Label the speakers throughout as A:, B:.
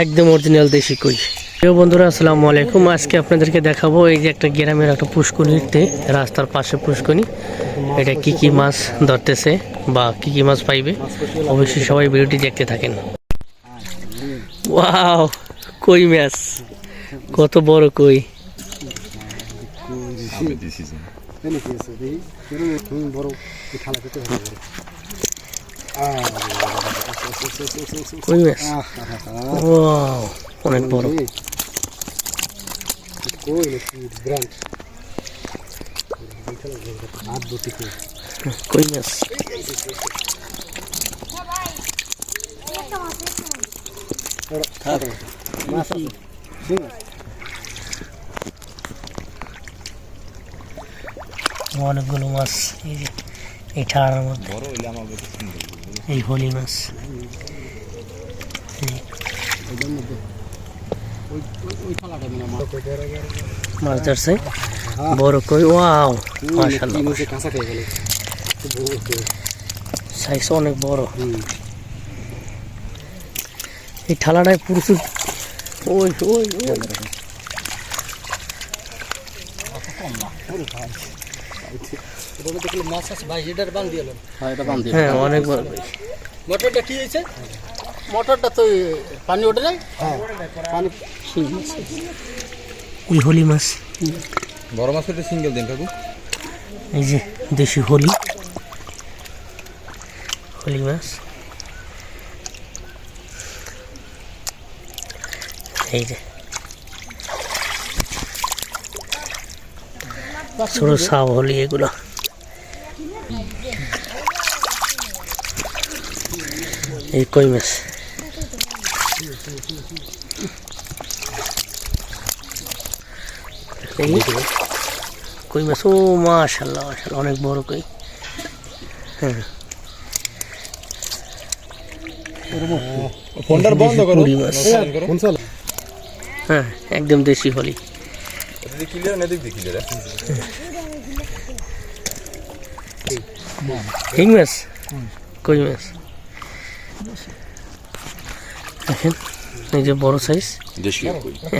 A: একদম অরিজিনাল দেশি কই। প্রিয় বন্ধুরা, আসসালামু আলাইকুম। আজকে আপনাদেরকে দেখাবো এই যে একটা গ্রামের একটা পুষ্কনিতে রাস্তার পাশে পুষ্কনি এটা কি কি মাছ ধরতেছে বা কি কি মাছ পাইবে? অবশ্যই সবাই ভিডিওটি দেখতে থাকেন। ওয়াও, কই মাছ? কত বড় কই।
B: বড়
A: কই মাছ ওয়াও অনেক বড়
B: কই নাকি ব্র্যান্ড হাত দুটি কই
A: মাছ
B: মাছ আছে
A: অনেকগুলো মাছ এই ঠাড়ার মধ্যে। এই হোলি মাছ।
B: মাছ
A: ধরছে। বড় কই ওয়াও সাইজ অনেক বড়। এই ঠালাটায় প্রচুর ওই ওই ওই।
B: এটা দেখলে মাছ আছে। ভাই এটার বান দিয়ে হ্যাঁ এটা বান দিয়ে
A: হ্যাঁ অনেক বড়
B: মোটরটা কি হয়েছে? মোটরটা তো পানি ওঠে নাই? হ্যাঁ। পানি
A: হোলি মাছ।
C: বড় মাছ পেতে সিঙ্গেল দিন কাকু।
A: এই যে দেশি হোলি। হোলি মাছ। এই যে। ছোট সাপ হোলি এগুলো। এই কই মাছ? কই মাছ? ও মাশাল্লাহ মাশাল্লাহ অনেক বড় কই। হ্যাঁ।
C: ফোনটার বন্ধ করো।
A: হ্যাঁ একদম দেশি হলি।
C: ক্লিয়ার না দেখবি ক্লিয়ার
A: মাছ কই মাছ দেখেন এই যে বড় সাইজ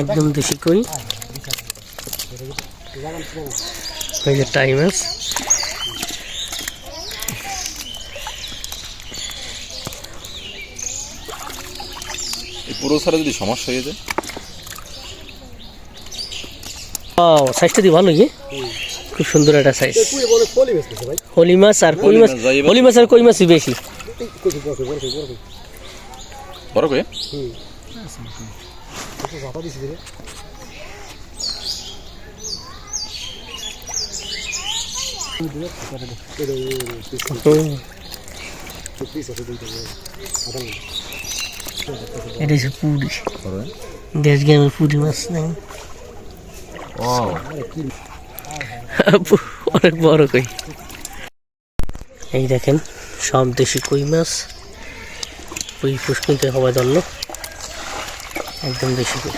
A: একদম দেশি কই এই যে টাই মাছ
C: এই পুরো সারা যদি সমস্যা হয়ে যায়?
A: ও সাইজটা দিয়ে ভালো কি খুব সুন্দর একটা সাইজ হোলি মাছ আর কই মাছ। হোলি মাছ আর কই মাছই বেশি?
B: বড় কই?
A: এটা পুরি। দেশ গ্রামের পুরি মাছ দেখেন অনেক বড় কই। এই দেখেন, সব দেশি কই মাছ। ওই পুষ্কিনতে হওয়া জন্য একদম দেশি কই।